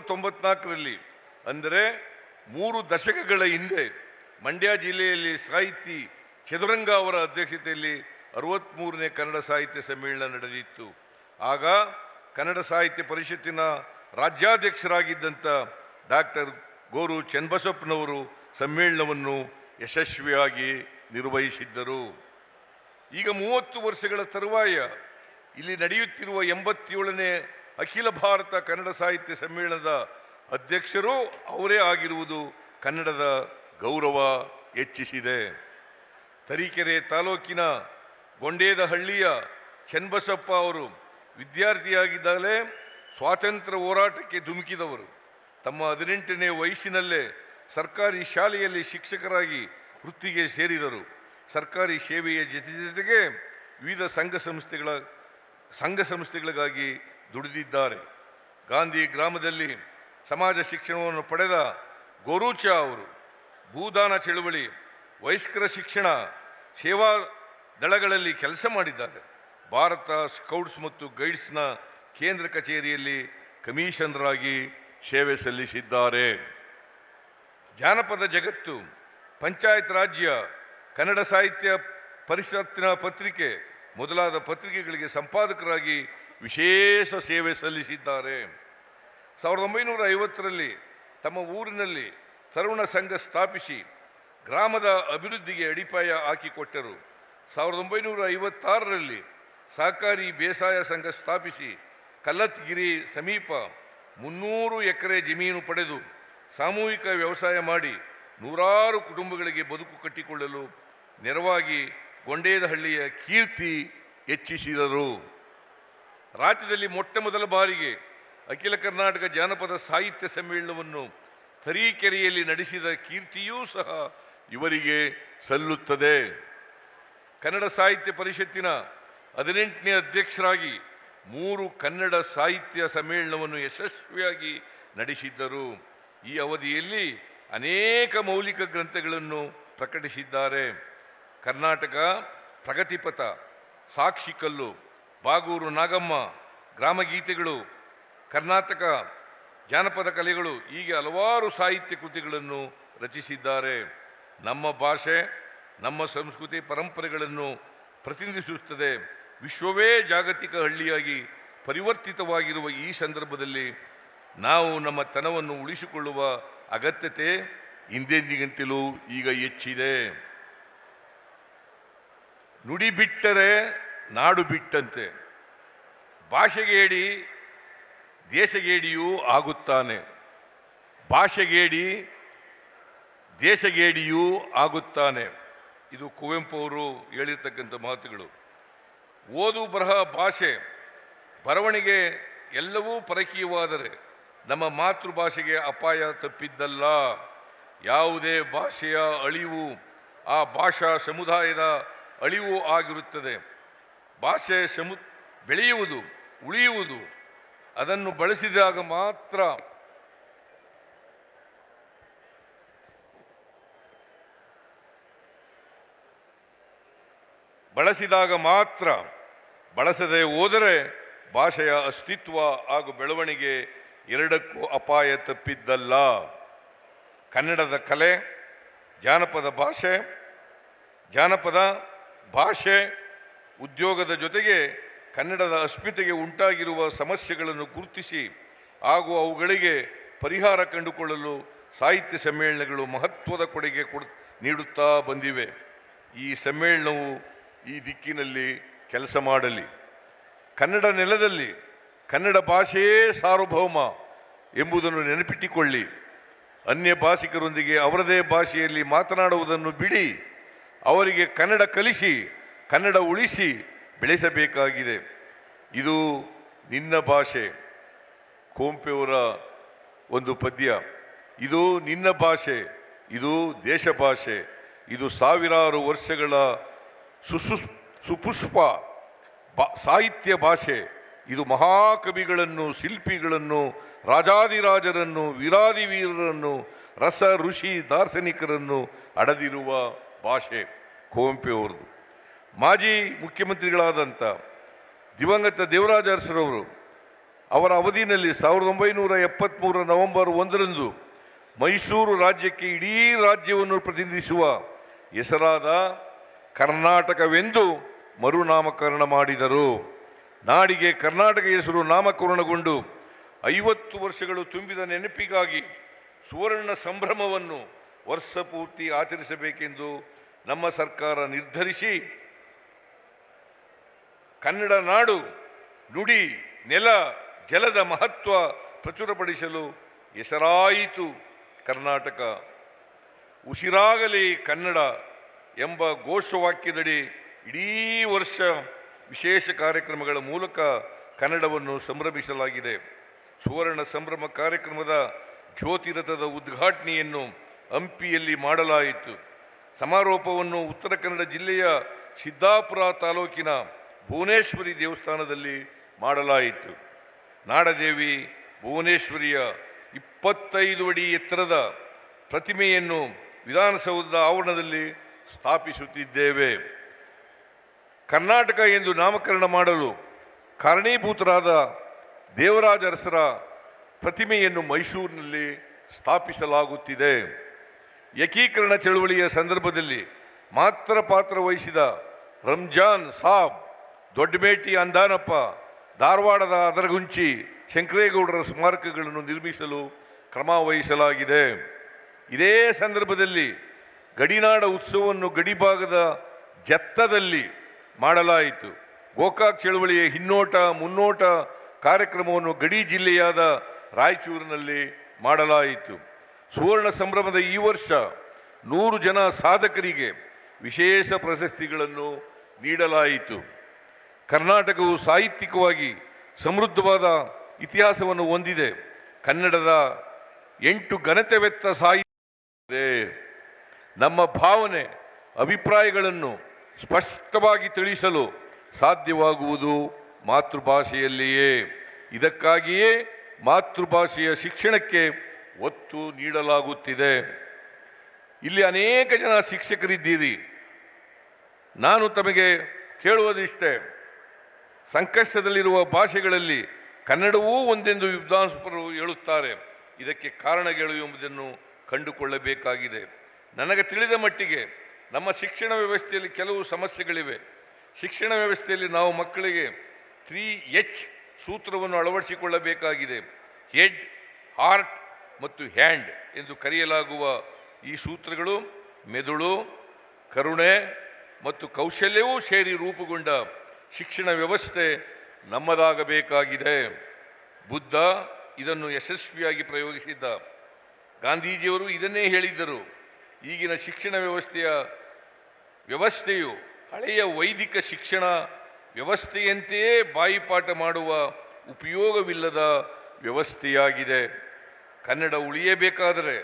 ತೊಂಬತ್ನಾಲ್ಕರಲ್ಲಿ ಅಂದರೆ ಮೂರು ದಶಕಗಳ ಹಿಂದೆ ಮಂಡ್ಯ ಜಿಲ್ಲೆಯಲ್ಲಿ ಸಾಹಿತಿ ಚದುರಂಗ ಅವರ ಅಧ್ಯಕ್ಷತೆಯಲ್ಲಿ ಅರವತ್ತ್ಮೂರನೇ ಕನ್ನಡ ಸಾಹಿತ್ಯ ಸಮ್ಮೇಳನ ನಡೆದಿತ್ತು. ಆಗ ಕನ್ನಡ ಸಾಹಿತ್ಯ ಪರಿಷತ್ತಿನ ರಾಜ್ಯಾಧ್ಯಕ್ಷರಾಗಿದ್ದಂಥ ಡಾಕ್ಟರ್ ಗೋರು ಚನ್ನಬಸಪ್ಪನವರು ಸಮ್ಮೇಳನವನ್ನು ಯಶಸ್ವಿಯಾಗಿ ನಿರ್ವಹಿಸಿದ್ದರು. ಈಗ ಮೂವತ್ತು ವರ್ಷಗಳ ತರುವಾಯ ಇಲ್ಲಿ ನಡೆಯುತ್ತಿರುವ ಎಂಬತ್ತೇಳನೇ ಅಖಿಲ ಭಾರತ ಕನ್ನಡ ಸಾಹಿತ್ಯ ಸಮ್ಮೇಳನದ ಅಧ್ಯಕ್ಷರು ಅವರೇ ಆಗಿರುವುದು ಕನ್ನಡದ ಗೌರವ ಹೆಚ್ಚಿಸಿದೆ. ತರೀಕೆರೆ ತಾಲೂಕಿನ ಗೊಂಡೇದಹಳ್ಳಿಯ ಚನ್ನಬಸಪ್ಪ ಅವರು ವಿದ್ಯಾರ್ಥಿಯಾಗಿದ್ದಾಗಲೇ ಸ್ವಾತಂತ್ರ್ಯ ಹೋರಾಟಕ್ಕೆ ಧುಮುಕಿದವರು. ತಮ್ಮ ಹದಿನೆಂಟನೇ ವಯಸ್ಸಿನಲ್ಲೇ ಸರ್ಕಾರಿ ಶಾಲೆಯಲ್ಲಿ ಶಿಕ್ಷಕರಾಗಿ ವೃತ್ತಿಗೆ ಸೇರಿದರು. ಸರ್ಕಾರಿ ಸೇವೆಯ ಜೊತೆ ಜೊತೆಗೆ ವಿವಿಧ ಸಂಘ ಸಂಸ್ಥೆಗಳ, ಸಂಘ ಸಂಸ್ಥೆಗಳಿಗಾಗಿ ದುಡಿದಿದ್ದಾರೆ. ಗಾಂಧಿ ಗ್ರಾಮದಲ್ಲಿ ಸಮಾಜ ಶಿಕ್ಷಣವನ್ನು ಪಡೆದ ಗೋರೂಚ ಅವರು, ಭೂದಾನ ಚಳುವಳಿ, ವಯಸ್ಕರ ಶಿಕ್ಷಣ, ಸೇವಾ ದಳಗಳಲ್ಲಿ ಕೆಲಸ ಮಾಡಿದ್ದಾರೆ. ಭಾರತ ಸ್ಕೌಟ್ಸ್ ಮತ್ತು ಗೈಡ್ಸ್ನ ಕೇಂದ್ರ ಕಚೇರಿಯಲ್ಲಿ ಕಮಿಷನರಾಗಿ ಸೇವೆ ಸಲ್ಲಿಸಿದ್ದಾರೆ. ಜಾನಪದ ಜಗತ್ತು, ಪಂಚಾಯತ್ ರಾಜ್ಯ, ಕನ್ನಡ ಸಾಹಿತ್ಯ ಪರಿಷತ್ತಿನ ಪತ್ರಿಕೆ ಮೊದಲಾದ ಪತ್ರಿಕೆಗಳಿಗೆ ಸಂಪಾದಕರಾಗಿ ವಿಶೇಷ ಸೇವೆ ಸಲ್ಲಿಸಿದ್ದಾರೆ. ಸಾವಿರದ ಒಂಬೈನೂರ ಐವತ್ತರಲ್ಲಿ ತಮ್ಮ ಊರಿನಲ್ಲಿ ತರುಣ ಸಂಘ ಸ್ಥಾಪಿಸಿ ಗ್ರಾಮದ ಅಭಿವೃದ್ಧಿಗೆ ಅಡಿಪಾಯ ಹಾಕಿಕೊಟ್ಟರು. ಸಾವಿರದ ಒಂಬೈನೂರ ಐವತ್ತಾರರಲ್ಲಿ ಸಹಕಾರಿ ಬೇಸಾಯ ಸಂಘ ಸ್ಥಾಪಿಸಿ ಕಲ್ಲತ್ಗಿರಿ ಸಮೀಪ ಮುನ್ನೂರು ಎಕರೆ ಜಮೀನು ಪಡೆದು ಸಾಮೂಹಿಕ ವ್ಯವಸಾಯ ಮಾಡಿ ನೂರಾರು ಕುಟುಂಬಗಳಿಗೆ ಬದುಕು ಕಟ್ಟಿಕೊಳ್ಳಲು ನೆರವಾಗಿ ಗೊಂಡೇದಹಳ್ಳಿಯ ಕೀರ್ತಿ ಹೆಚ್ಚಿಸಿದರು. ರಾಜ್ಯದಲ್ಲಿ ಮೊಟ್ಟ ಮೊದಲ ಬಾರಿಗೆ ಅಖಿಲ ಕರ್ನಾಟಕ ಜಾನಪದ ಸಾಹಿತ್ಯ ಸಮ್ಮೇಳನವನ್ನು ತರೀಕೆರೆಯಲ್ಲಿ ನಡೆಸಿದ ಕೀರ್ತಿಯೂ ಸಹ ಇವರಿಗೆ ಸಲ್ಲುತ್ತದೆ. ಕನ್ನಡ ಸಾಹಿತ್ಯ ಪರಿಷತ್ತಿನ ಹದಿನೆಂಟನೇ ಅಧ್ಯಕ್ಷರಾಗಿ ಮೂರು ಕನ್ನಡ ಸಾಹಿತ್ಯ ಸಮ್ಮೇಳನವನ್ನು ಯಶಸ್ವಿಯಾಗಿ ನಡೆಸಿದ್ದರು. ಈ ಅವಧಿಯಲ್ಲಿ ಅನೇಕ ಮೌಲಿಕ ಗ್ರಂಥಗಳನ್ನು ಪ್ರಕಟಿಸಿದ್ದಾರೆ. ಕರ್ನಾಟಕ ಪ್ರಗತಿಪಥ ಸಾಕ್ಷಿಕಲ್ಲು ಬಾಗೂರು ನಾಗಮ್ಮ, ಗ್ರಾಮಗೀತೆಗಳು, ಕರ್ನಾಟಕ ಜಾನಪದ ಕಲೆಗಳು ಹೀಗೆ ಹಲವಾರು ಸಾಹಿತ್ಯ ಕೃತಿಗಳನ್ನು ರಚಿಸಿದ್ದಾರೆ. ನಮ್ಮ ಭಾಷೆ, ನಮ್ಮ ಸಂಸ್ಕೃತಿ ಪರಂಪರೆಗಳನ್ನು ಪ್ರತಿನಿಧಿಸುತ್ತದೆ. ವಿಶ್ವವೇ ಜಾಗತಿಕ ಹಳ್ಳಿಯಾಗಿ ಪರಿವರ್ತಿತವಾಗಿರುವ ಈ ಸಂದರ್ಭದಲ್ಲಿ ನಾವು ನಮ್ಮ ತನವನ್ನು ಉಳಿಸಿಕೊಳ್ಳುವ ಅಗತ್ಯತೆ ಹಿಂದೆಂದಿಗಿಂತಲೂ ಈಗ ಹೆಚ್ಚಿದೆ. ನುಡಿ ಬಿಟ್ಟರೆ ನಾಡು ಬಿಟ್ಟಂತೆ. ಭಾಷೆಗೇಡಿ ದೇಶಗೇಡಿಯೂ ಆಗುತ್ತಾನೆ. ಭಾಷೆಗೇಡಿ ದೇಶಗೇಡಿಯೂ ಆಗುತ್ತಾನೆ. ಇದು ಕುವೆಂಪು ಅವರು ಹೇಳಿರ್ತಕ್ಕಂಥ ಮಾತುಗಳು. ಓದು ಬರಹ ಭಾಷೆ, ಬರವಣಿಗೆ ಎಲ್ಲವೂ ಪರಕೀಯವಾದರೆ ನಮ್ಮ ಮಾತೃಭಾಷೆಗೆ ಅಪಾಯ ತಪ್ಪಿದ್ದಲ್ಲ. ಯಾವುದೇ ಭಾಷೆಯ ಅಳಿವು ಆ ಭಾಷಾ ಸಮುದಾಯದ ಅಳಿವು ಆಗಿರುತ್ತದೆ. ಭಾಷೆ ಶಮು, ಬೆಳೆಯುವುದು, ಉಳಿಯುವುದು, ಅದನ್ನು ಬಳಸಿದಾಗ ಮಾತ್ರ ಬಳಸಿದಾಗ ಮಾತ್ರ ಬಳಸದೆ ಹೋದರೆ ಭಾಷೆಯ ಅಸ್ತಿತ್ವ ಹಾಗೂ ಬೆಳವಣಿಗೆ ಎರಡಕ್ಕೂ ಅಪಾಯ ತಪ್ಪಿದ್ದಲ್ಲ. ಕನ್ನಡದ ಕಲೆ, ಜಾನಪದ ಭಾಷೆ, ಜಾನಪದ ಭಾಷೆ ಉದ್ಯೋಗದ ಜೊತೆಗೆ ಕನ್ನಡದ ಅಸ್ಮಿತೆಗೆ ಉಂಟಾಗಿರುವ ಸಮಸ್ಯೆಗಳನ್ನು ಗುರುತಿಸಿ ಹಾಗೂ ಅವುಗಳಿಗೆ ಪರಿಹಾರ ಕಂಡುಕೊಳ್ಳಲು ಸಾಹಿತ್ಯ ಸಮ್ಮೇಳನಗಳು ಮಹತ್ವದ ಕೊಡುಗೆ ಕೊಡ್, ನೀಡುತ್ತಾ ಬಂದಿವೆ. ಈ ಸಮ್ಮೇಳನವು ಈ ದಿಕ್ಕಿನಲ್ಲಿ ಕೆಲಸ ಮಾಡಲಿ. ಕನ್ನಡ ನೆಲದಲ್ಲಿ ಕನ್ನಡ ಭಾಷೆಯೇ ಸಾರ್ವಭೌಮ ಎಂಬುದನ್ನು ನೆನಪಿಟ್ಟುಕೊಳ್ಳಿ. ಅನ್ಯ ಭಾಷಿಕರೊಂದಿಗೆ ಅವರದೇ ಭಾಷೆಯಲ್ಲಿ ಮಾತನಾಡುವುದನ್ನು ಬಿಡಿ. ಅವರಿಗೆ ಕನ್ನಡ ಕಲಿಸಿ, ಕನ್ನಡ ಉಳಿಸಿ ಬೆಳೆಸಬೇಕಾಗಿದೆ. ಇದು ನಿನ್ನ ಭಾಷೆ. ಕೋಂಪೆಯವರ ಒಂದು ಪದ್ಯ. ಇದು ನಿನ್ನ ಭಾಷೆ. ಇದು ದೇಶ ಭಾಷೆ. ಇದು ಸಾವಿರಾರು ವರ್ಷಗಳ ಸುಸು ಸುಪುಷ್ಪ ಸಾಹಿತ್ಯ ಭಾಷೆ. ಇದು ಮಹಾಕವಿಗಳನ್ನು, ಶಿಲ್ಪಿಗಳನ್ನು ರಾಜಾದಿರಾಜರನ್ನು ವೀರಾದಿವೀರರನ್ನು, ರಸ, ಋಷಿ, ದಾರ್ಶನಿಕರನ್ನು ಅಡದಿರುವ ಭಾಷೆ ಕುವೆಂಪು ಅವ್ರದ್ದು. ಮಾಜಿ ಮುಖ್ಯಮಂತ್ರಿಗಳಾದಂಥ ದಿವಂಗತ ದೇವರಾಜ ಅರಸರವರು ಅವರ ಅವಧಿಯಲ್ಲಿ ಸಾವಿರದ ಒಂಬೈನೂರ ಎಪ್ಪತ್ತ್ಮೂರ ನವೆಂಬರ್ ಒಂದರಂದು ಮೈಸೂರು ರಾಜ್ಯಕ್ಕೆ ಇಡೀ ರಾಜ್ಯವನ್ನು ಪ್ರತಿನಿಧಿಸುವ ಹೆಸರಾದ ಕರ್ನಾಟಕವೆಂದು ಮರುನಾಮಕರಣ ಮಾಡಿದರು. ನಾಡಿಗೆ ಕರ್ನಾಟಕ ಹೆಸರು ನಾಮಕರಣಗೊಂಡು ಐವತ್ತು ವರ್ಷಗಳು ತುಂಬಿದ ನೆನಪಿಗಾಗಿ ಸುವರ್ಣ ಸಂಭ್ರಮವನ್ನು ವರ್ಷ ಪೂರ್ತಿ ಆಚರಿಸಬೇಕೆಂದು ನಮ್ಮ ಸರ್ಕಾರ ನಿರ್ಧರಿಸಿ ಕನ್ನಡ ನಾಡು ನುಡಿ ನೆಲ ಜಲದ ಮಹತ್ವ ಪ್ರಚುರಪಡಿಸಲು ಹೆಸರಾಯಿತು ಕರ್ನಾಟಕ. ಉಸಿರಾಗಲಿ ಕನ್ನಡ ಎಂಬ ಘೋಷವಾಕ್ಯದಡಿ ಇಡೀ ವರ್ಷ ವಿಶೇಷ ಕಾರ್ಯಕ್ರಮಗಳ ಮೂಲಕ ಕನ್ನಡವನ್ನು ಸಂಭ್ರಮಿಸಲಾಗಿದೆ. ಸುವರ್ಣ ಸಂಭ್ರಮ ಕಾರ್ಯಕ್ರಮದ ಜ್ಯೋತಿರಥದ ಉದ್ಘಾಟನೆಯನ್ನು ಹಂಪಿಯಲ್ಲಿ ಮಾಡಲಾಯಿತು. ಸಮಾರೋಪವನ್ನು ಉತ್ತರ ಕನ್ನಡ ಜಿಲ್ಲೆಯ ಸಿದ್ದಾಪುರ ತಾಲೂಕಿನ ಭುವನೇಶ್ವರಿ ದೇವಸ್ಥಾನದಲ್ಲಿ ಮಾಡಲಾಯಿತು. ನಾಡದೇವಿ ಭುವನೇಶ್ವರಿಯ ಇಪ್ಪತ್ತೈದು ಅಡಿ ಎತ್ತರದ ಪ್ರತಿಮೆಯನ್ನು ವಿಧಾನಸೌಧದ ಆವರಣದಲ್ಲಿ ಸ್ಥಾಪಿಸುತ್ತಿದ್ದೇವೆ. ಕರ್ನಾಟಕ ಎಂದು ನಾಮಕರಣ ಮಾಡಲು ಕಾರಣೀಭೂತರಾದ ದೇವರಾಜ ಅರಸರ ಪ್ರತಿಮೆಯನ್ನು ಮೈಸೂರಿನಲ್ಲಿ ಸ್ಥಾಪಿಸಲಾಗುತ್ತಿದೆ. ಏಕೀಕರಣ ಚಳುವಳಿಯ ಸಂದರ್ಭದಲ್ಲಿ ಮಾತ್ರ ಪಾತ್ರ ವಹಿಸಿದ ರಂಜಾನ್ ಸಾಬ್ ದೊಡ್ಡಮೇಟಿ ಅಂದಾನಪ್ಪ, ಧಾರವಾಡದ ಅದರಗುಂಚಿ ಶಂಕರೇಗೌಡರ ಸ್ಮಾರಕಗಳನ್ನು ನಿರ್ಮಿಸಲು ಕ್ರಮ ವಹಿಸಲಾಗಿದೆ. ಇದೇ ಸಂದರ್ಭದಲ್ಲಿ ಗಡಿನಾಡ ಉತ್ಸವವನ್ನು ಗಡಿಭಾಗದ ಜತ್ತದಲ್ಲಿ ಮಾಡಲಾಯಿತು. ಗೋಕಾಕ್ ಚಳವಳಿಯ ಹಿನ್ನೋಟ, ಮುನ್ನೋಟ ಕಾರ್ಯಕ್ರಮವನ್ನು ಗಡಿ ಜಿಲ್ಲೆಯಾದ ರಾಯಚೂರಿನಲ್ಲಿ ಮಾಡಲಾಯಿತು. ಸುವರ್ಣ ಸಂಭ್ರಮದ ಈ ವರ್ಷ ನೂರು ಜನ ಸಾಧಕರಿಗೆ ವಿಶೇಷ ಪ್ರಶಸ್ತಿಗಳನ್ನು ನೀಡಲಾಯಿತು. ಕರ್ನಾಟಕವು ಸಾಹಿತ್ಯಿಕವಾಗಿ ಸಮೃದ್ಧವಾದ ಇತಿಹಾಸವನ್ನು ಹೊಂದಿದೆ. ಕನ್ನಡದ ಎಂಟು ಘನತೆವೆತ್ತ ಸಾಹಿತ್ಯ. ನಮ್ಮ ಭಾವನೆ, ಅಭಿಪ್ರಾಯಗಳನ್ನು ಸ್ಪಷ್ಟವಾಗಿ ತಿಳಿಸಲು ಸಾಧ್ಯವಾಗುವುದು ಮಾತೃಭಾಷೆಯಲ್ಲಿಯೇ. ಇದಕ್ಕಾಗಿಯೇ ಮಾತೃಭಾಷೆಯ ಶಿಕ್ಷಣಕ್ಕೆ ಒತ್ತು ನೀಡಲಾಗುತ್ತಿದೆ. ಇಲ್ಲಿ ಅನೇಕ ಜನ ಶಿಕ್ಷಕರಿದ್ದೀರಿ. ನಾನು ತಮಗೆ ಕೇಳುವುದಿಷ್ಟೇ, ಸಂಕಷ್ಟದಲ್ಲಿರುವ ಭಾಷೆಗಳಲ್ಲಿ ಕನ್ನಡವೂ ಒಂದೆಂದು ವಿದ್ವಾಂಸರು ಹೇಳುತ್ತಾರೆ. ಇದಕ್ಕೆ ಕಾರಣಗಳು ಎಂಬುದನ್ನು ಕಂಡುಕೊಳ್ಳಬೇಕಾಗಿದೆ. ನನಗೆ ತಿಳಿದ ಮಟ್ಟಿಗೆ ನಮ್ಮ ಶಿಕ್ಷಣ ವ್ಯವಸ್ಥೆಯಲ್ಲಿ ಕೆಲವು ಸಮಸ್ಯೆಗಳಿವೆ. ಶಿಕ್ಷಣ ವ್ಯವಸ್ಥೆಯಲ್ಲಿ ನಾವು ಮಕ್ಕಳಿಗೆ ತ್ರೀ ಎಚ್ ಸೂತ್ರವನ್ನು ಅಳವಡಿಸಿಕೊಳ್ಳಬೇಕಾಗಿದೆ. ಹೆಡ್, ಹಾರ್ಟ್ ಮತ್ತು ಹ್ಯಾಂಡ್ ಎಂದು ಕರೆಯಲಾಗುವ ಈ ಸೂತ್ರಗಳು ಮೆದುಳು, ಕರುಣೆ ಮತ್ತು ಕೌಶಲ್ಯವೂ ಸೇರಿ ರೂಪುಗೊಂಡ ಶಿಕ್ಷಣ ವ್ಯವಸ್ಥೆ ನಮ್ಮದಾಗಬೇಕಾಗಿದೆ. ಬುದ್ಧ ಇದನ್ನು ಯಶಸ್ವಿಯಾಗಿ ಪ್ರಯೋಗಿಸಿದ್ದ. ಗಾಂಧೀಜಿಯವರು ಇದನ್ನೇ ಹೇಳಿದ್ದರು. ಈಗಿನ ಶಿಕ್ಷಣ ವ್ಯವಸ್ಥೆಯ ವ್ಯವಸ್ಥೆಯು ಹಳೆಯ ವೈದಿಕ ಶಿಕ್ಷಣ ವ್ಯವಸ್ಥೆಯಂತೆಯೇ ಬಾಯಿಪಾಠ ಮಾಡುವ ಉಪಯೋಗವಿಲ್ಲದ ವ್ಯವಸ್ಥೆಯಾಗಿದೆ. ಕನ್ನಡ ಉಳಿಯಬೇಕಾದರೆ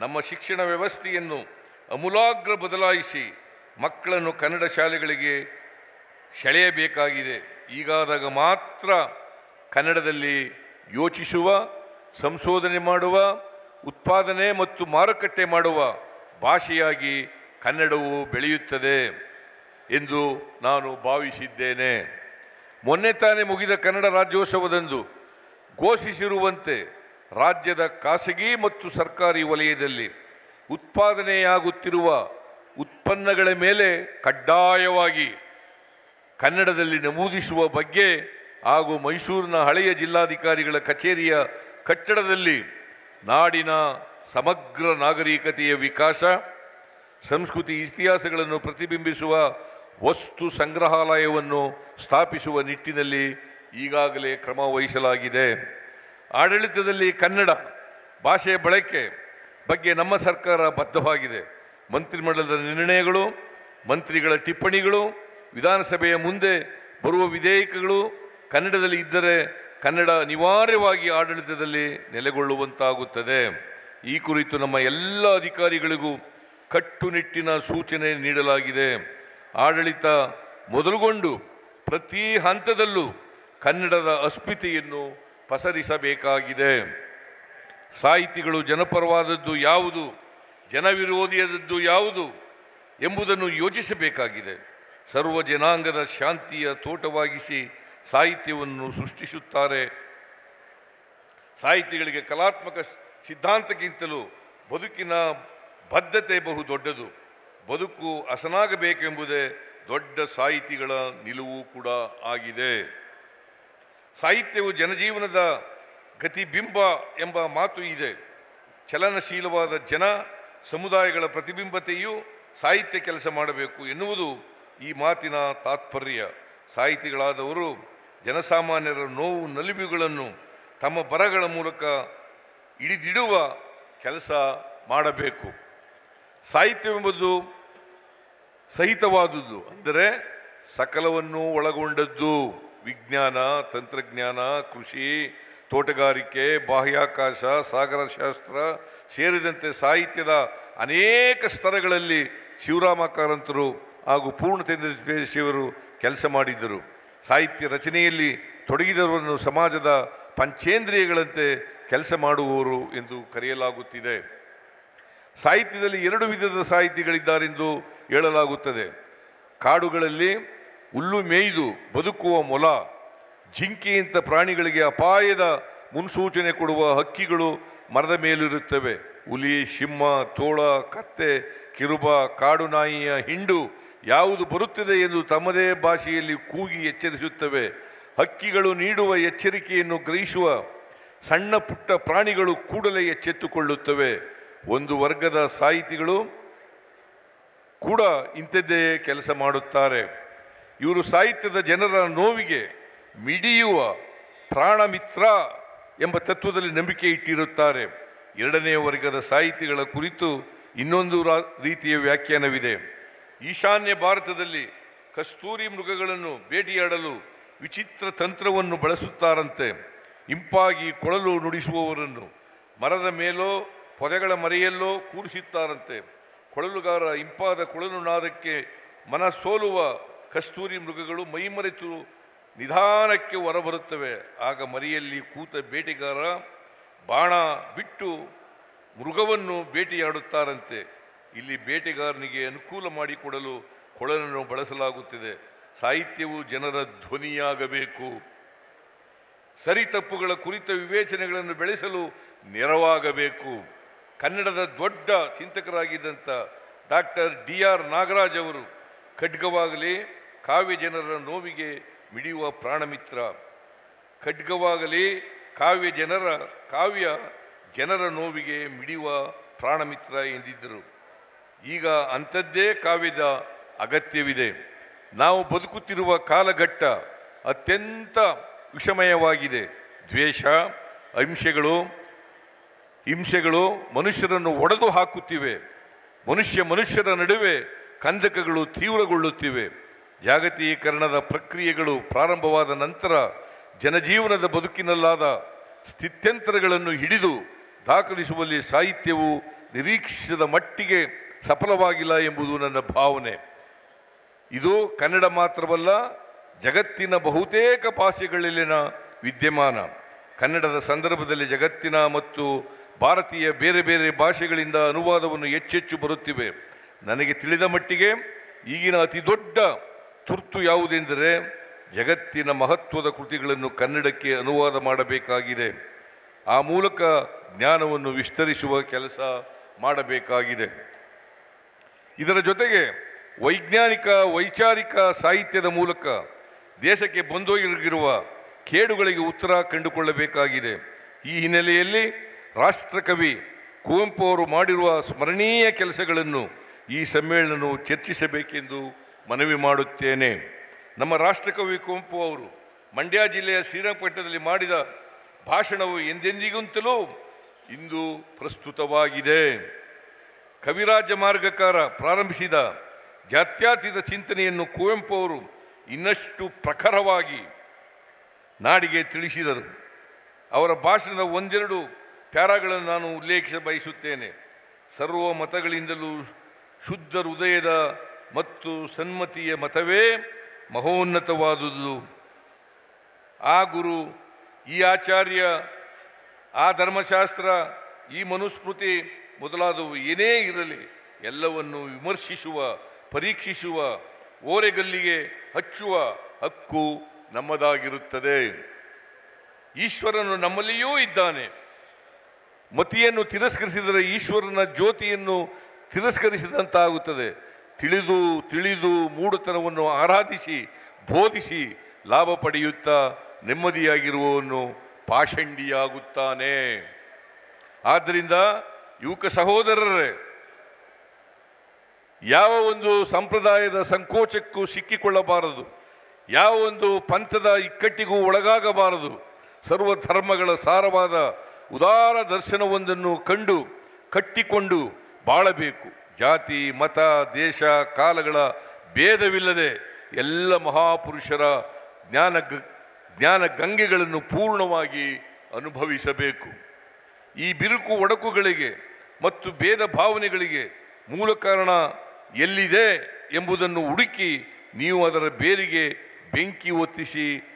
ನಮ್ಮ ಶಿಕ್ಷಣ ವ್ಯವಸ್ಥೆಯನ್ನು ಅಮೂಲಾಗ್ರ ಬದಲಾಯಿಸಿ ಮಕ್ಕಳನ್ನು ಕನ್ನಡ ಶಾಲೆಗಳಿಗೆ ಸೆಳೆಯಬೇಕಾಗಿದೆ. ಈಗಾದಾಗ ಮಾತ್ರ ಕನ್ನಡದಲ್ಲಿ ಯೋಚಿಸುವ, ಸಂಶೋಧನೆ ಮಾಡುವ, ಉತ್ಪಾದನೆ ಮತ್ತು ಮಾರುಕಟ್ಟೆ ಮಾಡುವ ಭಾಷೆಯಾಗಿ ಕನ್ನಡವು ಬೆಳೆಯುತ್ತದೆ ಎಂದು ನಾನು ಭಾವಿಸಿದ್ದೇನೆ. ಮೊನ್ನೆ ತಾನೇ ಮುಗಿದ ಕನ್ನಡ ರಾಜ್ಯೋತ್ಸವದಂದು ಘೋಷಿಸಿರುವಂತೆ ರಾಜ್ಯದ ಖಾಸಗಿ ಮತ್ತು ಸರ್ಕಾರಿ ವಲಯದಲ್ಲಿ ಉತ್ಪಾದನೆಯಾಗುತ್ತಿರುವ ಉತ್ಪನ್ನಗಳ ಮೇಲೆ ಕಡ್ಡಾಯವಾಗಿ ಕನ್ನಡದಲ್ಲಿ ನಮೂದಿಸುವ ಬಗ್ಗೆ ಹಾಗೂ ಮೈಸೂರಿನ ಹಳೆಯ ಜಿಲ್ಲಾಧಿಕಾರಿಗಳ ಕಚೇರಿಯ ಕಟ್ಟಡದಲ್ಲಿ ನಾಡಿನ ಸಮಗ್ರ ನಾಗರಿಕತೆಯ ವಿಕಾಸ, ಸಂಸ್ಕೃತಿ ಇತಿಹಾಸಗಳನ್ನು ಪ್ರತಿಬಿಂಬಿಸುವ ವಸ್ತು ಸಂಗ್ರಹಾಲಯವನ್ನು ಸ್ಥಾಪಿಸುವ ನಿಟ್ಟಿನಲ್ಲಿ ಈಗಾಗಲೇ ಕ್ರಮ ವಹಿಸಲಾಗಿದೆ. ಆಡಳಿತದಲ್ಲಿ ಕನ್ನಡ ಭಾಷೆಯ ಬಳಕೆ ಬಗ್ಗೆ ನಮ್ಮ ಸರ್ಕಾರ ಬದ್ಧವಾಗಿದೆ. ಮಂತ್ರಿಮಂಡಲದ ನಿರ್ಣಯಗಳು, ಮಂತ್ರಿಗಳ ಟಿಪ್ಪಣಿಗಳು, ವಿಧಾನಸಭೆಯ ಮುಂದೆ ಬರುವ ವಿಧೇಯಕಗಳು ಕನ್ನಡದಲ್ಲಿ ಇದ್ದರೆ ಕನ್ನಡ ಅನಿವಾರ್ಯವಾಗಿ ಆಡಳಿತದಲ್ಲಿ ನೆಲೆಗೊಳ್ಳುವಂತಾಗುತ್ತದೆ. ಈ ಕುರಿತು ನಮ್ಮ ಎಲ್ಲ ಅಧಿಕಾರಿಗಳಿಗೂ ಕಟ್ಟುನಿಟ್ಟಿನ ಸೂಚನೆ ನೀಡಲಾಗಿದೆ. ಆಡಳಿತ ಮೊದಲುಗೊಂಡು ಪ್ರತಿ ಹಂತದಲ್ಲೂ ಕನ್ನಡದ ಅಸ್ಮಿತೆಯನ್ನು ಪಸರಿಸಬೇಕಾಗಿದೆ. ಸಾಹಿತಿಗಳು ಜನಪರವಾದದ್ದು ಯಾವುದು, ಜನವಿರೋಧಿಯದದ್ದು ಯಾವುದು ಎಂಬುದನ್ನು ಯೋಚಿಸಬೇಕಾಗಿದೆ. ಸರ್ವ ಜನಾಂಗದ ಶಾಂತಿಯ ತೋಟವಾಗಿಸಿ ಸಾಹಿತ್ಯವನ್ನು ಸೃಷ್ಟಿಸುತ್ತಾರೆ. ಸಾಹಿತಿಗಳಿಗೆ ಕಲಾತ್ಮಕ ಸಿದ್ಧಾಂತಕ್ಕಿಂತಲೂ ಬದುಕಿನ ಬದ್ಧತೆ ಬಹು ದೊಡ್ಡದು. ಬದುಕು ಹಸನಾಗಬೇಕೆಂಬುದೇ ದೊಡ್ಡ ಸಾಹಿತಿಗಳ ನಿಲುವು ಕೂಡ ಆಗಿದೆ. ಸಾಹಿತ್ಯವು ಜನಜೀವನದ ಗತಿಬಿಂಬ ಎಂಬ ಮಾತು ಇದೆ. ಚಲನಶೀಲವಾದ ಜನ, ಸಮುದಾಯಗಳ ಪ್ರತಿಬಿಂಬತೆಯು ಸಾಹಿತ್ಯ ಕೆಲಸ ಮಾಡಬೇಕು ಎನ್ನುವುದು ಈ ಮಾತಿನ ತಾತ್ಪರ್ಯ. ಸಾಹಿತಿಗಳಾದವರು ಜನಸಾಮಾನ್ಯರ ನೋವು ನಲಿವುಗಳನ್ನು ತಮ್ಮ ಬರಗಳ ಮೂಲಕ ಹಿಡಿದಿಡುವ ಕೆಲಸ ಮಾಡಬೇಕು. ಸಾಹಿತ್ಯವೆಂಬುದು ಸಹಿತವಾದುದು, ಅಂದರೆ ಸಕಲವನ್ನು ಒಳಗೊಂಡದ್ದು. ವಿಜ್ಞಾನ, ತಂತ್ರಜ್ಞಾನ, ಕೃಷಿ, ತೋಟಗಾರಿಕೆ, ಬಾಹ್ಯಾಕಾಶ, ಸಾಗರಶಾಸ್ತ್ರ ಸೇರಿದಂತೆ ಸಾಹಿತ್ಯದ ಅನೇಕ ಸ್ತರಗಳಲ್ಲಿ ಶಿವರಾಮ ಕಾರಂತರು ಹಾಗೂ ಪೂರ್ಣಚಂದ್ರ ದೇಶಿಯವರು ಕೆಲಸ ಮಾಡಿದ್ದರು. ಸಾಹಿತ್ಯ ರಚನೆಯಲ್ಲಿ ತೊಡಗಿದವರನ್ನು ಸಮಾಜದ ಪಂಚೇಂದ್ರಿಯಗಳಂತೆ ಕೆಲಸ ಮಾಡುವವರು ಎಂದು ಕರೆಯಲಾಗುತ್ತಿದೆ. ಸಾಹಿತ್ಯದಲ್ಲಿ ಎರಡು ವಿಧದ ಸಾಹಿತಿಗಳಿದ್ದಾರೆಂದು ಹೇಳಲಾಗುತ್ತದೆ. ಕಾಡುಗಳಲ್ಲಿ ಹುಲ್ಲು ಮೇಯ್ದು ಬದುಕುವ ಮೊಲ, ಜಿಂಕೆಯಂಥ ಪ್ರಾಣಿಗಳಿಗೆ ಅಪಾಯದ ಮುನ್ಸೂಚನೆ ಕೊಡುವ ಹಕ್ಕಿಗಳು ಮರದ ಮೇಲಿರುತ್ತವೆ. ಹುಲಿ, ಸಿಂಹ, ತೋಳ, ಕತ್ತೆ, ಕಿರುಬ, ಕಾಡು ನಾಯಿಯ ಹಿಂಡು ಯಾವುದು ಬರುತ್ತದೆ ಎಂದು ತಮ್ಮದೇ ಭಾಷೆಯಲ್ಲಿ ಕೂಗಿ ಎಚ್ಚರಿಸುತ್ತವೆ. ಹಕ್ಕಿಗಳು ನೀಡುವ ಎಚ್ಚರಿಕೆಯನ್ನು ಗ್ರಹಿಸುವ ಸಣ್ಣ ಪುಟ್ಟ ಪ್ರಾಣಿಗಳು ಕೂಡಲೇ ಎಚ್ಚೆತ್ತುಕೊಳ್ಳುತ್ತವೆ. ಒಂದು ವರ್ಗದ ಸಾಹಿತಿಗಳು ಕೂಡ ಇಂಥದ್ದೇ ಕೆಲಸ ಮಾಡುತ್ತಾರೆ. ಇವರು ಸಾಹಿತ್ಯದ ಜನರ ನೋವಿಗೆ ಮಿಡಿಯುವ ಪ್ರಾಣಮಿತ್ರ ಎಂಬ ತತ್ವದಲ್ಲಿ ನಂಬಿಕೆ ಇಟ್ಟಿರುತ್ತಾರೆ. ಎರಡನೇ ವರ್ಗದ ಸಾಹಿತಿಗಳ ಕುರಿತು ಇನ್ನೊಂದು ರೀತಿಯ ವ್ಯಾಖ್ಯಾನವಿದೆ. ಈಶಾನ್ಯ ಭಾರತದಲ್ಲಿ ಕಸ್ತೂರಿ ಮೃಗಗಳನ್ನು ಭೇಟಿಯಾಡಲು ವಿಚಿತ್ರ ತಂತ್ರವನ್ನು ಬಳಸುತ್ತಾರಂತೆ. ಇಂಪಾಗಿ ಕೊಳಲು ನುಡಿಸುವವರನ್ನು ಮರದ ಮೇಲೋ, ಪೊದೆಗಳ ಮರೆಯಲ್ಲೋ ಕೂರಿಸುತ್ತಾರಂತೆ. ಕೊಳಲುಗಾರ ಇಂಪಾದ ಕೊಳಲು ನಾದಕ್ಕೆ ಮನ ಸೋಲುವ ಕಸ್ತೂರಿ ಮೃಗಗಳು ಮೈಮರೆತು ನಿಧಾನಕ್ಕೆ ಹೊರಬರುತ್ತವೆ. ಆಗ ಮರಿಯಲ್ಲಿ ಕೂತ ಬೇಟೆಗಾರ ಬಾಣ ಬಿಟ್ಟು ಮೃಗವನ್ನು ಬೇಟೆಯಾಡುತ್ತಾರಂತೆ. ಇಲ್ಲಿ ಬೇಟೆಗಾರನಿಗೆ ಅನುಕೂಲ ಮಾಡಿಕೊಡಲು ಕೊಳಲನ್ನು ಬಳಸಲಾಗುತ್ತಿದೆ. ಸಾಹಿತ್ಯವು ಜನರ ಧ್ವನಿಯಾಗಬೇಕು. ಸರಿ ತಪ್ಪುಗಳ ಕುರಿತ ವಿವೇಚನೆಗಳನ್ನು ಬೆಳೆಸಲು ನೆರವಾಗಬೇಕು. ಕನ್ನಡದ ದೊಡ್ಡ ಚಿಂತಕರಾಗಿದ್ದಂಥ ಡಾಕ್ಟರ್ ಡಿ ಆರ್ ನಾಗರಾಜ್ ಅವರು ಖಡ್ಗವಾಗಲಿ ಕಾವ್ಯ ಜನರ ನೋವಿಗೆ ಮಿಡಿಯುವ ಪ್ರಾಣಮಿತ್ರ. ಖಡ್ಗವಾಗಲಿ ಕಾವ್ಯ ಜನರ ಕಾವ್ಯ ಜನರ ನೋವಿಗೆ ಮಿಡಿಯುವ ಪ್ರಾಣಮಿತ್ರ ಎಂದಿದ್ದರು. ಈಗ ಅಂಥದ್ದೇ ಕಾವ್ಯದ ಅಗತ್ಯವಿದೆ. ನಾವು ಬದುಕುತ್ತಿರುವ ಕಾಲಘಟ್ಟ ಅತ್ಯಂತ ವಿಷಮಯವಾಗಿದೆ. ದ್ವೇಷ, ಅಹಿಂಸೆಗಳು, ಹಿಂಸೆಗಳು ಮನುಷ್ಯರನ್ನು ಒಡೆದು ಹಾಕುತ್ತಿವೆ. ಮನುಷ್ಯ ಮನುಷ್ಯರ ನಡುವೆ ಕಂದಕಗಳು ತೀವ್ರಗೊಳ್ಳುತ್ತಿವೆ. ಜಾಗತೀಕರಣದ ಪ್ರಕ್ರಿಯೆಗಳು ಪ್ರಾರಂಭವಾದ ನಂತರ ಜನಜೀವನದ ಬದುಕಿನಲ್ಲಾದ ಸ್ಥಿತ್ಯಂತರಗಳನ್ನು ಹಿಡಿದು ದಾಖಲಿಸುವಲ್ಲಿ ಸಾಹಿತ್ಯವು ನಿರೀಕ್ಷಿಸಿದ ಮಟ್ಟಿಗೆ ಸಫಲವಾಗಿಲ್ಲ ಎಂಬುದು ನನ್ನ ಭಾವನೆ. ಇದು ಕನ್ನಡ ಮಾತ್ರವಲ್ಲ, ಜಗತ್ತಿನ ಬಹುತೇಕ ಭಾಷೆಗಳಲ್ಲಿನ ವಿದ್ಯಮಾನ. ಕನ್ನಡದ ಸಂದರ್ಭದಲ್ಲಿ ಜಗತ್ತಿನ ಮತ್ತು ಭಾರತೀಯ ಬೇರೆ ಬೇರೆ ಭಾಷೆಗಳಿಂದ ಅನುವಾದವನ್ನು ಹೆಚ್ಚೆಚ್ಚು ಬರುತ್ತಿವೆ. ನನಗೆ ತಿಳಿದ ಮಟ್ಟಿಗೆ ಈಗಿನ ಅತಿ ದೊಡ್ಡ ತುರ್ತು ಯಾವುದೆಂದರೆ ಜಗತ್ತಿನ ಮಹತ್ವದ ಕೃತಿಗಳನ್ನು ಕನ್ನಡಕ್ಕೆ ಅನುವಾದ ಮಾಡಬೇಕಾಗಿದೆ. ಆ ಮೂಲಕ ಜ್ಞಾನವನ್ನು ವಿಸ್ತರಿಸುವ ಕೆಲಸ ಮಾಡಬೇಕಾಗಿದೆ. ಇದರ ಜೊತೆಗೆ ವೈಜ್ಞಾನಿಕ, ವೈಚಾರಿಕ ಸಾಹಿತ್ಯದ ಮೂಲಕ ದೇಶಕ್ಕೆ ಬಂದೊಯ್ಗಿರುವ ಕೇಡುಗಳಿಗೆ ಉತ್ತರ ಕಂಡುಕೊಳ್ಳಬೇಕಾಗಿದೆ. ಈ ಹಿನ್ನೆಲೆಯಲ್ಲಿ ರಾಷ್ಟ್ರಕವಿ ಕುವೆಂಪು ಅವರು ಮಾಡಿರುವ ಸ್ಮರಣೀಯ ಕೆಲಸಗಳನ್ನು ಈ ಸಮ್ಮೇಳನವು ಚರ್ಚಿಸಬೇಕೆಂದು ಮನವಿ ಮಾಡುತ್ತೇನೆ. ನಮ್ಮ ರಾಷ್ಟ್ರಕವಿ ಕುವೆಂಪು ಅವರು ಮಂಡ್ಯ ಜಿಲ್ಲೆಯ ಶ್ರೀರಂಗಪಟ್ಟಣದಲ್ಲಿ ಮಾಡಿದ ಭಾಷಣವು ಎಂದೆಂದಿಗಿಂತಲೂ ಇಂದು ಪ್ರಸ್ತುತವಾಗಿದೆ. ಕವಿರಾಜ ಮಾರ್ಗಕಾರ ಪ್ರಾರಂಭಿಸಿದ ಜಾತ್ಯಾತೀತ ಚಿಂತನೆಯನ್ನು ಕುವೆಂಪು ಅವರು ಇನ್ನಷ್ಟು ಪ್ರಖರವಾಗಿ ನಾಡಿಗೆ ತಿಳಿಸಿದರು. ಅವರ ಭಾಷಣದ ಒಂದೆರಡು ಪ್ಯಾರಾಗಳನ್ನು ನಾನು ಉಲ್ಲೇಖಿಸ ಬಯಸುತ್ತೇನೆ ಸರ್ವ ಮತಗಳಿಂದಲೂ ಶುದ್ಧ ಹೃದಯದ ಮತ್ತು ಸನ್ಮತಿಯ ಮತವೇ ಮಹೋನ್ನತವಾದುದು. ಆ ಗುರು, ಈ ಆಚಾರ್ಯ, ಆ ಧರ್ಮಶಾಸ್ತ್ರ, ಈ ಮನುಸ್ಮೃತಿ ಮೊದಲಾದವು ಏನೇ ಇರಲಿ, ಎಲ್ಲವನ್ನು ವಿಮರ್ಶಿಸುವ, ಪರೀಕ್ಷಿಸುವ, ಓರೆಗಲ್ಲಿಗೆ ಹಚ್ಚುವ ಹಕ್ಕು ನಮ್ಮದಾಗಿರುತ್ತದೆ. ಈಶ್ವರನು ನಮ್ಮಲ್ಲಿಯೂ ಇದ್ದಾನೆ. ಮತಿಯನ್ನು ತಿರಸ್ಕರಿಸಿದರೆ ಈಶ್ವರನ ಜ್ಯೋತಿಯನ್ನು ತಿರಸ್ಕರಿಸಿದಂತಾಗುತ್ತದೆ. ತಿಳಿದು ತಿಳಿದು ಮೂಢತನವನ್ನು ಆರಾಧಿಸಿ, ಬೋಧಿಸಿ ಲಾಭ ಪಡೆಯುತ್ತಾ ನೆಮ್ಮದಿಯಾಗಿರುವವನು ಪಾಷಂಡಿಯಾಗುತ್ತಾನೆ. ಆದ್ದರಿಂದ ಯುವಕ ಸಹೋದರರೇ, ಯಾವ ಒಂದು ಸಂಪ್ರದಾಯದ ಸಂಕೋಚಕ್ಕೂ ಸಿಕ್ಕಿಕೊಳ್ಳಬಾರದು. ಯಾವ ಒಂದು ಪಂಥದ ಇಕ್ಕಟ್ಟಿಗೂ ಒಳಗಾಗಬಾರದು. ಸರ್ವ ಧರ್ಮಗಳ ಸಾರವಾದ ಉದಾರ ದರ್ಶನವೊಂದನ್ನು ಕಂಡು, ಕಟ್ಟಿಕೊಂಡು ಬಾಳಬೇಕು. ಜಾತಿ, ಮತ, ದೇಶ, ಕಾಲಗಳ ಭೇದವಿಲ್ಲದೆ ಎಲ್ಲ ಮಹಾಪುರುಷರ ಜ್ಞಾನ ಜ್ಞಾನ ಗಂಗೆಗಳನ್ನು ಪೂರ್ಣವಾಗಿ ಅನುಭವಿಸಬೇಕು. ಈ ಬಿರುಕು ಒಡಕುಗಳಿಗೆ ಮತ್ತು ಭೇದ ಭಾವನೆಗಳಿಗೆ ಮೂಲ ಕಾರಣ ಎಲ್ಲಿದೆ ಎಂಬುದನ್ನು ಹುಡುಕಿ ನೀವು ಅದರ ಬೇರಿಗೆ ಬೆಂಕಿ ಒತ್ತಿಸಿ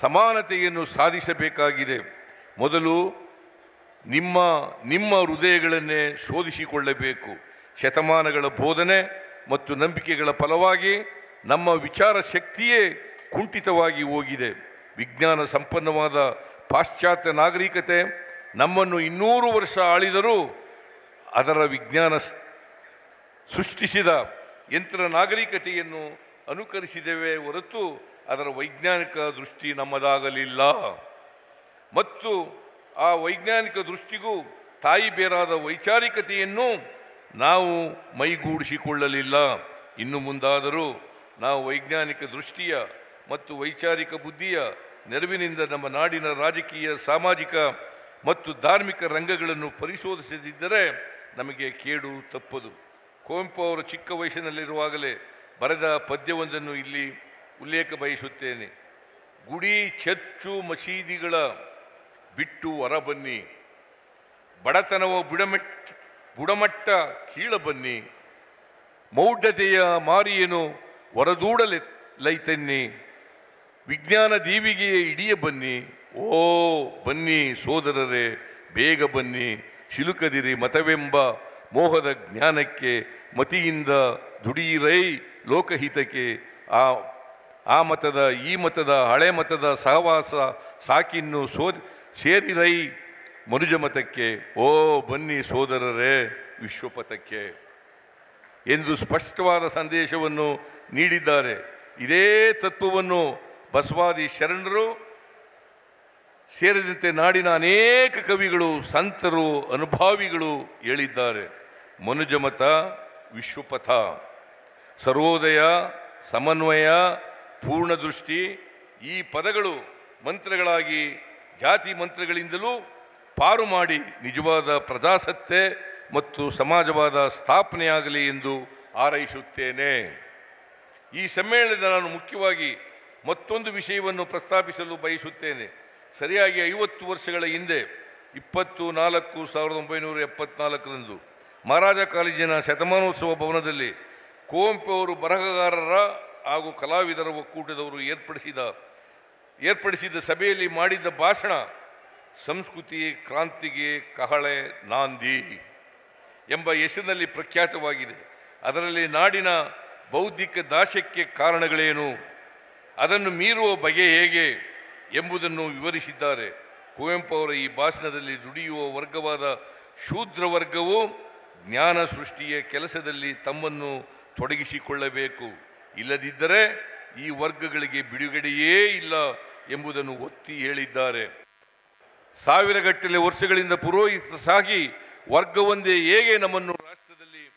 ಸಮಾನತೆಯನ್ನು ಸಾಧಿಸಬೇಕಾಗಿದೆ. ಮೊದಲು ನಿಮ್ಮ ನಿಮ್ಮ ಹೃದಯಗಳನ್ನೇ ಶೋಧಿಸಿಕೊಳ್ಳಬೇಕು. ಶತಮಾನಗಳ ಬೋಧನೆ ಮತ್ತು ನಂಬಿಕೆಗಳ ಫಲವಾಗಿ ನಮ್ಮ ವಿಚಾರ ಶಕ್ತಿಯೇ ಕುಂಠಿತವಾಗಿ ಹೋಗಿದೆ. ವಿಜ್ಞಾನ ಸಂಪನ್ನವಾದ ಪಾಶ್ಚಾತ್ಯ ನಾಗರಿಕತೆ ನಮ್ಮನ್ನು ಇನ್ನೂರು ವರ್ಷ ಆಳಿದರೂ ಅದರ ವಿಜ್ಞಾನ ಸೃಷ್ಟಿಸಿದ ಯಂತ್ರ ನಾಗರಿಕತೆಯನ್ನು ಅನುಕರಿಸಿದ್ದೇವೆ ಹೊರತು ಅದರ ವೈಜ್ಞಾನಿಕ ದೃಷ್ಟಿ ನಮ್ಮದಾಗಲಿಲ್ಲ. ಮತ್ತು ಆ ವೈಜ್ಞಾನಿಕ ದೃಷ್ಟಿಗೂ ತಾಯಿ ಬೇರಾದ ವೈಚಾರಿಕತೆಯನ್ನು ನಾವು ಮೈಗೂಡಿಸಿಕೊಳ್ಳಲಿಲ್ಲ. ಇನ್ನು ಮುಂದಾದರೂ ನಾವು ವೈಜ್ಞಾನಿಕ ದೃಷ್ಟಿಯ ಮತ್ತು ವೈಚಾರಿಕ ಬುದ್ಧಿಯ ನೆರವಿನಿಂದ ನಮ್ಮ ನಾಡಿನ ರಾಜಕೀಯ, ಸಾಮಾಜಿಕ ಮತ್ತು ಧಾರ್ಮಿಕ ರಂಗಗಳನ್ನು ಪರಿಶೋಧಿಸದಿದ್ದರೆ ನಮಗೆ ಕೇಡು ತಪ್ಪದು. ಕುವೆಂಪು ಅವರು ಚಿಕ್ಕ ವಯಸ್ಸಿನಲ್ಲಿರುವಾಗಲೇ ಬರೆದ ಪದ್ಯವೊಂದನ್ನು ಇಲ್ಲಿ ಉಲ್ಲೇಖ ಬಯಸುತ್ತೇನೆ. ಗುಡಿ ಚರ್ಚು ಮಸೀದಿಗಳ ಬಿಟ್ಟು ಹೊರಬನ್ನಿ. ಬಡತನವೋ ಬಡತನವ ಬುಡಮೆಟ್ ಬುಡಮಟ್ಟ ಕೀಳ ಬನ್ನಿ. ಮೌಢತೆಯ ಮಾರಿಯನು ಹೊರದೂಡಲೆ ಲೈತನ್ನಿ ವಿಜ್ಞಾನ ದೀವಿಗೆಯ ಇಡಿಯ ಬನ್ನಿ. ಓ, ಬನ್ನಿ ಸೋದರರೇ, ಬೇಗ ಬನ್ನಿ. ಶಿಲುಕದಿರಿ ಮತವೆಂಬ ಮೋಹದ ಜ್ಞಾನಕ್ಕೆ, ಮತಿಯಿಂದ ದುಡಿಯಿರೈ ಲೋಕಹಿತಕ್ಕೆ. ಆ ಆ ಮತದ, ಈ ಮತದ, ಹಳೆ ಮತದ ಸಹವಾಸ ಸಾಕಿನ್ನು ಸೋ ಸೇರಿರೈ. ಮನುಜ ಮತಕ್ಕೆ ಓ ಬನ್ನಿ ಸೋದರರೇ, ವಿಶ್ವಪಥಕ್ಕೆ. ಎಂದು ಸ್ಪಷ್ಟವಾದ ಸಂದೇಶವನ್ನು ನೀಡಿದ್ದಾರೆ. ಇದೇ ತತ್ವವನ್ನು ಬಸವಾದಿ ಶರಣರು ಸೇರಿದಂತೆ ನಾಡಿನ ಅನೇಕ ಕವಿಗಳು, ಸಂತರು, ಅನುಭಾವಿಗಳು ಹೇಳಿದ್ದಾರೆ. ಮನುಜಮತ, ವಿಶ್ವಪಥ. ಸರ್ವೋದಯ, ಸಮನ್ವಯ, ಪೂರ್ಣದೃಷ್ಟಿ ಈ ಪದಗಳು ಮಂತ್ರಗಳಾಗಿ ಜಾತಿ ಮಂತ್ರಗಳಿಂದಲೂ ಪಾರು ಮಾಡಿ ನಿಜವಾದ ಪ್ರಜಾಸತ್ತೆ ಮತ್ತು ಸಮಾಜವಾದ ಸ್ಥಾಪನೆಯಾಗಲಿ ಎಂದು ಹಾರೈಸುತ್ತೇನೆ. ಈ ಸಮ್ಮೇಳನದ ನಾನು ಮುಖ್ಯವಾಗಿ ಮತ್ತೊಂದು ವಿಷಯವನ್ನು ಪ್ರಸ್ತಾಪಿಸಲು ಬಯಸುತ್ತೇನೆ. ಸರಿಯಾಗಿ ಐವತ್ತು ವರ್ಷಗಳ ಹಿಂದೆ ಇಪ್ಪತ್ತು ನಾಲ್ಕು ಸಾವಿರದ ಒಂಬೈನೂರ ಎಪ್ಪತ್ನಾಲ್ಕರಂದು ಮಹಾರಾಜ ಕಾಲೇಜಿನ ಶತಮಾನೋತ್ಸವ ಭವನದಲ್ಲಿ ಕುವೆಂಪು ಅವರು ಬರಹಗಾರರ ಹಾಗೂ ಕಲಾವಿದರ ಒಕ್ಕೂಟದವರು ಏರ್ಪಡಿಸಿದ ಏರ್ಪಡಿಸಿದ ಸಭೆಯಲ್ಲಿ ಮಾಡಿದ್ದ ಭಾಷಣ ಸಂಸ್ಕೃತಿ, ಕ್ರಾಂತಿಗೆ ಕಹಳೆ ನಾಂದಿ ಎಂಬ ಹೆಸರಿನಲ್ಲಿ ಪ್ರಖ್ಯಾತವಾಗಿದೆ. ಅದರಲ್ಲಿ ನಾಡಿನ ಬೌದ್ಧಿಕ ದಾಸ್ಯಕ್ಕೆ ಕಾರಣಗಳೇನು? ಅದನ್ನು ಮೀರುವ ಬಗೆ ಹೇಗೆ ಎಂಬುದನ್ನು ವಿವರಿಸಿದ್ದಾರೆ. ಕುವೆಂಪು ಅವರ ಈ ಭಾಷಣದಲ್ಲಿ ದುಡಿಯುವ ವರ್ಗವಾದ ಶೂದ್ರ ವರ್ಗವು, ಜ್ಞಾನ ಸೃಷ್ಟಿಯ ಕೆಲಸದಲ್ಲಿ ತಮ್ಮನ್ನು ತೊಡಗಿಸಿಕೊಳ್ಳಬೇಕು. ಇಲ್ಲದಿದ್ದರೆ ಈ ವರ್ಗಗಳಿಗೆ ಬಿಡುಗಡೆಯೇ ಇಲ್ಲ ಎಂಬುದನ್ನು ಒತ್ತಿ ಹೇಳಿದ್ದಾರೆ. ಸಾವಿರಗಟ್ಟಲೆ ವರ್ಷಗಳಿಂದ ಪುರೋಹಿತ ಸಾಗಿ ವರ್ಗವೊಂದೇ ಹೇಗೆ ನಮ್ಮನ್ನು ರಾಷ್ಟ್ರದಲ್ಲಿ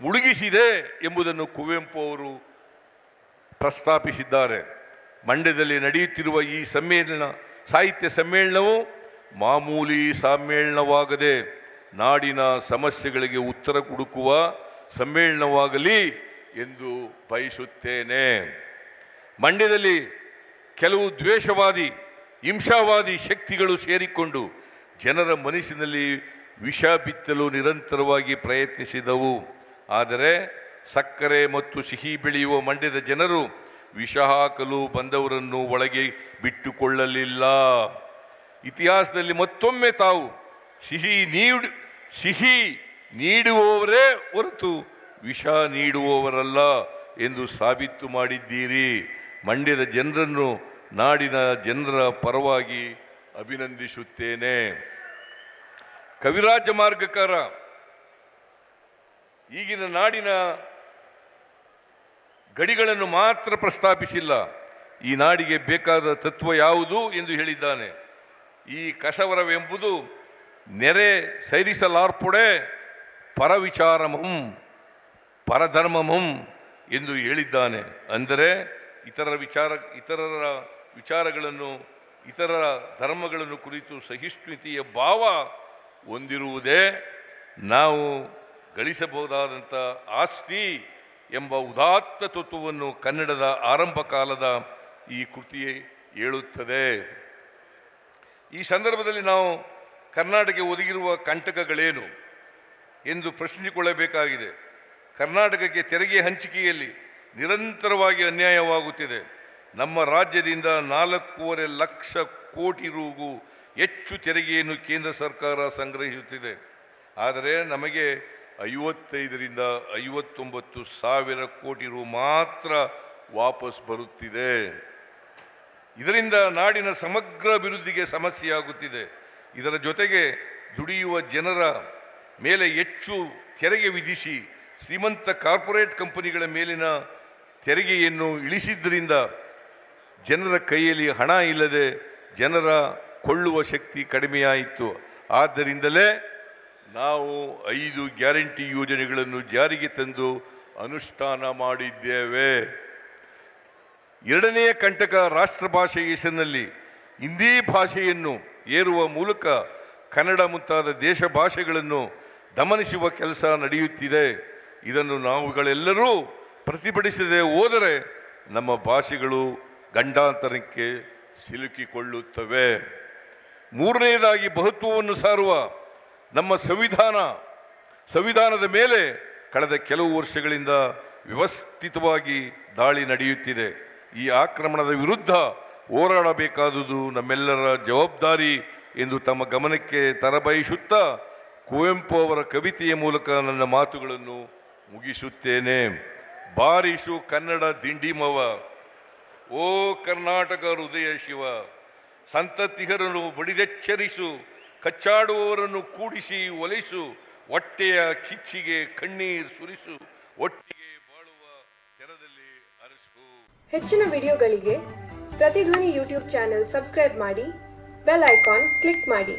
ಮುಳುಗಿಸಿದೆ ಎಂಬುದನ್ನು ಕುವೆಂಪು ಅವರು ಪ್ರಸ್ತಾಪಿಸಿದ್ದಾರೆ. ಮಂಡ್ಯದಲ್ಲಿ ನಡೆಯುತ್ತಿರುವ ಈ ಸಮ್ಮೇಳನ, ಸಾಹಿತ್ಯ ಸಮ್ಮೇಳನವು ಮಾಮೂಲಿ ಸಮ್ಮೇಳನವಾಗದೆ ನಾಡಿನ ಸಮಸ್ಯೆಗಳಿಗೆ ಉತ್ತರ ಹುಡುಕುವ ಸಮ್ಮೇಳನವಾಗಲಿ ಎಂದು ಬಯಸುತ್ತೇನೆ. ಮಂಡ್ಯದಲ್ಲಿ ಕೆಲವು ದ್ವೇಷವಾದಿ ಹಿಂಸಾವಾದಿ ಶಕ್ತಿಗಳು ಸೇರಿಕೊಂಡು ಜನರ ಮನಸ್ಸಿನಲ್ಲಿ ವಿಷ ಬಿತ್ತಲು ನಿರಂತರವಾಗಿ ಪ್ರಯತ್ನಿಸಿದವು. ಆದರೆ ಸಕ್ಕರೆ ಮತ್ತು ಸಿಹಿ ಬೆಳೆಯುವ ಮಂಡ್ಯದ ಜನರು ವಿಷ ಹಾಕಲು ಬಂದವರನ್ನು ಒಳಗೆ ಬಿಟ್ಟುಕೊಳ್ಳಲಿಲ್ಲ. ಇತಿಹಾಸದಲ್ಲಿ ಮತ್ತೊಮ್ಮೆ ತಾವು ಸಿಹಿ ನೀಡು, ಸಿಹಿ ನೀಡುವವರೇ ಹೊರತು ವಿಷ ನೀಡುವವರಲ್ಲ ಎಂದು ಸಾಬೀತು ಮಾಡಿದ್ದೀರಿ. ಮಂಡ್ಯದ ಜನರನ್ನು ನಾಡಿನ ಜನರ ಪರವಾಗಿ ಅಭಿನಂದಿಸುತ್ತೇನೆ. ಕವಿರಾಜ ಮಾರ್ಗಕಾರ, ಈಗಿನ ನಾಡಿನ ಗಡಿಗಳನ್ನು ಮಾತ್ರ ಪ್ರಸ್ತಾಪಿಸಿಲ್ಲ. ಈ ನಾಡಿಗೆ ಬೇಕಾದ ತತ್ವ ಯಾವುದು ಎಂದು ಹೇಳಿದ್ದಾನೆ. ಈ ಕಸವರವೆಂಬುದು ನೆರೆ ಸೈರಿಸಲಾರ್ಪುಡೆ ಪರವಿಚಾರಮಂ, ಪರಧರ್ಮಮಂ ಎಂದು ಹೇಳಿದ್ದಾನೆ. ಅಂದರೆ ಇತರರ ವಿಚಾರ, ಇತರರ ವಿಚಾರಗಳನ್ನು ಇತರ ಧರ್ಮಗಳನ್ನು ಕುರಿತು ಸಹಿಷ್ಣುತೆಯ ಭಾವ ಹೊಂದಿರುವುದೇ ನಾವು ಗಳಿಸಬಹುದಾದಂಥ ಆಸ್ತಿ ಎಂಬ ಉದಾತ್ತ ತತ್ವವನ್ನು ಕನ್ನಡದ ಆರಂಭ ಕಾಲದ ಈ ಕೃತಿ ಹೇಳುತ್ತದೆ. ಈ ಸಂದರ್ಭದಲ್ಲಿ ನಾವು ಕರ್ನಾಟಕಕ್ಕೆ ಒದಗಿರುವ ಕಂಟಕಗಳೇನು ಎಂದು ಪ್ರಶ್ನಿಸಿಕೊಳ್ಳಬೇಕಾಗಿದೆ. ಕರ್ನಾಟಕಕ್ಕೆ ತೆರಿಗೆ ಹಂಚಿಕೆಯಲ್ಲಿ ನಿರಂತರವಾಗಿ ಅನ್ಯಾಯವಾಗುತ್ತಿದೆ. ನಮ್ಮ ರಾಜ್ಯದಿಂದ ನಾಲ್ಕೂವರೆ ಲಕ್ಷ ಕೋಟಿ ರೂಗೂ ಹೆಚ್ಚು ತೆರಿಗೆಯನ್ನು ಕೇಂದ್ರ ಸರ್ಕಾರ ಸಂಗ್ರಹಿಸುತ್ತಿದೆ. ಆದರೆ ನಮಗೆ ಐವತ್ತೈದರಿಂದ ಐವತ್ತೊಂಬತ್ತು ಸಾವಿರ ಕೋಟಿ ರು ಮಾತ್ರ ವಾಪಸ್ ಬರುತ್ತಿದೆ. ಇದರಿಂದ ನಾಡಿನ ಸಮಗ್ರ ಅಭಿವೃದ್ಧಿಗೆ ಸಮಸ್ಯೆಯಾಗುತ್ತಿದೆ. ಇದರ ಜೊತೆಗೆ ದುಡಿಯುವ ಜನರ ಮೇಲೆ ಹೆಚ್ಚು ತೆರಿಗೆ ವಿಧಿಸಿ ಶ್ರೀಮಂತ ಕಾರ್ಪೊರೇಟ್ ಕಂಪನಿಗಳ ಮೇಲಿನ ತೆರಿಗೆಯನ್ನು ಇಳಿಸಿದ್ದರಿಂದ ಜನರ ಕೈಯಲ್ಲಿ ಹಣ ಇಲ್ಲದೆ ಜನರ ಕೊಳ್ಳುವ ಶಕ್ತಿ ಕಡಿಮೆಯಾಯಿತು. ಆದ್ದರಿಂದಲೇ ನಾವು ಐದು ಗ್ಯಾರಂಟಿ ಯೋಜನೆಗಳನ್ನು ಜಾರಿಗೆ ತಂದು ಅನುಷ್ಠಾನ ಮಾಡಿದ್ದೇವೆ. ಎರಡನೆಯ ಕಂಟಕ ರಾಷ್ಟ್ರ ಭಾಷೆ ಹೆಸರಿನಲ್ಲಿ ಹಿಂದಿ ಭಾಷೆಯನ್ನು ಏರುವ ಮೂಲಕ ಕನ್ನಡ ಮುಂತಾದ ದೇಶ ಭಾಷೆಗಳನ್ನು ದಮನಿಸುವ ಕೆಲಸ ನಡೆಯುತ್ತಿದೆ. ಇದನ್ನು ನಾವುಗಳೆಲ್ಲರೂ ಪ್ರತಿಭಟಿಸದೆ ಹೋದರೆ ನಮ್ಮ ಭಾಷೆಗಳು ಗಂಡಾಂತರಕ್ಕೆ ಸಿಲುಕಿಕೊಳ್ಳುತ್ತವೆ. ಮೂರನೆಯದಾಗಿ ಬಹುತ್ವವನ್ನು ಸಾರುವ ನಮ್ಮ ಸಂವಿಧಾನ. ಸಂವಿಧಾನದ ಮೇಲೆ ಕಳೆದ ಕೆಲವು ವರ್ಷಗಳಿಂದ ವ್ಯವಸ್ಥಿತವಾಗಿ ದಾಳಿ ನಡೆಯುತ್ತಿದೆ. ಈ ಆಕ್ರಮಣದ ವಿರುದ್ಧ ಹೋರಾಡಬೇಕಾದುದು ನಮ್ಮೆಲ್ಲರ ಜವಾಬ್ದಾರಿ ಎಂದು ತಮ್ಮ ಗಮನಕ್ಕೆ ತರಬಯಸುತ್ತಾ ಕುವೆಂಪು ಅವರ ಕವಿತೆಯ ಮೂಲಕ ನನ್ನ ಮಾತುಗಳನ್ನು ಮುಗಿಸುತ್ತೇನೆ. ಬಾರಿಸು ಕನ್ನಡ ದಿಂಡಿಮವ. ಓ ಕರ್ನಾಟಕ ಹೃದಯ ಶಿವ ಸಂತತಿಗರನ್ನು ಬಡಿದೆಚ್ಚರಿಸು, ಕಚ್ಚಾಡುವವರನ್ನು ಕೂಡಿಸಿ ಒಲಿಸು, ಹೊಟ್ಟೆಯ ಕಿಚ್ಚಿಗೆ ಕಣ್ಣೀರು ಸುರಿಸು ಒಟ್ಟಿಗೆ ಬಾಳುವ ತೆರದಲ್ಲಿ ಅರಸು. ಹೆಚ್ಚಿನ ವಿಡಿಯೋಗಳಿಗೆ ಪ್ರತಿಧ್ವನಿ ಯೂಟ್ಯೂಬ್ ಚಾನೆಲ್ ಸಬ್ಸ್ಕ್ರೈಬ್ ಮಾಡಿ, ಬೆಲ್ ಐಕಾನ್ ಕ್ಲಿಕ್ ಮಾಡಿ.